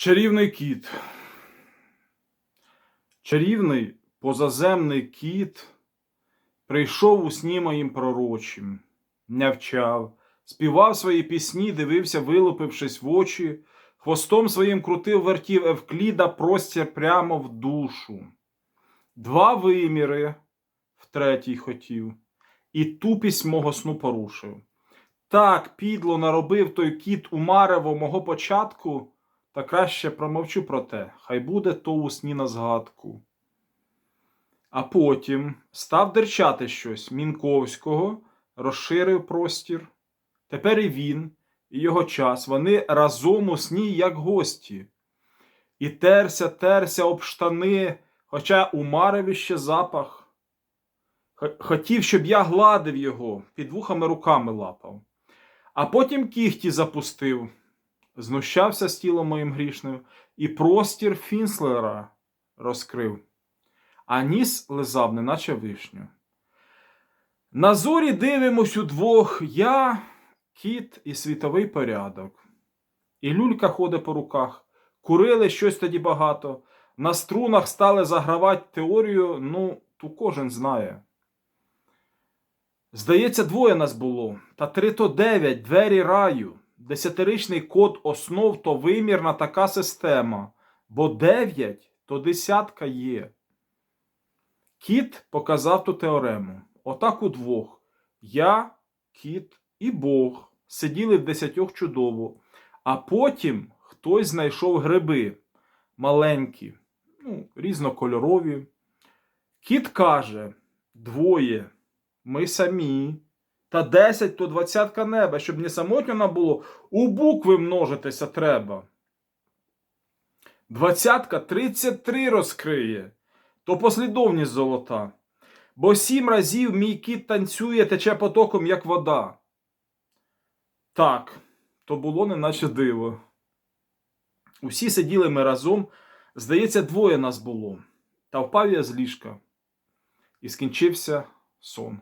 Чарівний кіт. Чарівний позаземний кіт прийшов у сні моїм пророчим, нявчав, співав свої пісні, дивився, вилупившись в очі, хвостом своїм крутив вертів Евкліда простір прямо в душу. Два виміри в третій хотів, і тупість мого сну порушив. Так підло наробив той кіт у марево мого початку, та краще промовчу про те, хай буде то у сні на згадку. А потім став дерчати щось Мінковського, розширив простір. Тепер і він, і його час, вони разом у сні, як гості. І терся, терся об штани, хоча у мареві ще запах. Хотів, щоб я гладив його, під вухами руками лапав. А потім кіхті запустив, знущався з тілом моїм грішним, і простір Фінслера розкрив, а ніс лизав, неначе вишню. На зорі дивимось удвох я, кіт і світовий порядок. І люлька ходить по руках, курили щось тоді багато, на струнах стали загравати теорію, ну, ту кожен знає. Здається, двоє нас було, та три то дев'ять, двері раю. Десятиричний код основ то вимірна така система, бо дев'ять то десятка є. Кіт показав ту теорему. Отак удвох. Я, кіт і Бог сиділи в десятьох чудово, а потім хтось знайшов гриби маленькі, ну, різнокольорові. Кіт каже: двоє. Ми самі. Та десять то двадцятка неба, щоб не самотньо нам було, у букви множитися треба. Двадцятка тридцять три розкриє, то послідовність золота. Бо сім разів мій кіт танцює, тече потоком, як вода. Так, то було неначе диво. Усі сиділи ми разом, здається, двоє нас було. Та впав я з ліжка, і скінчився сон.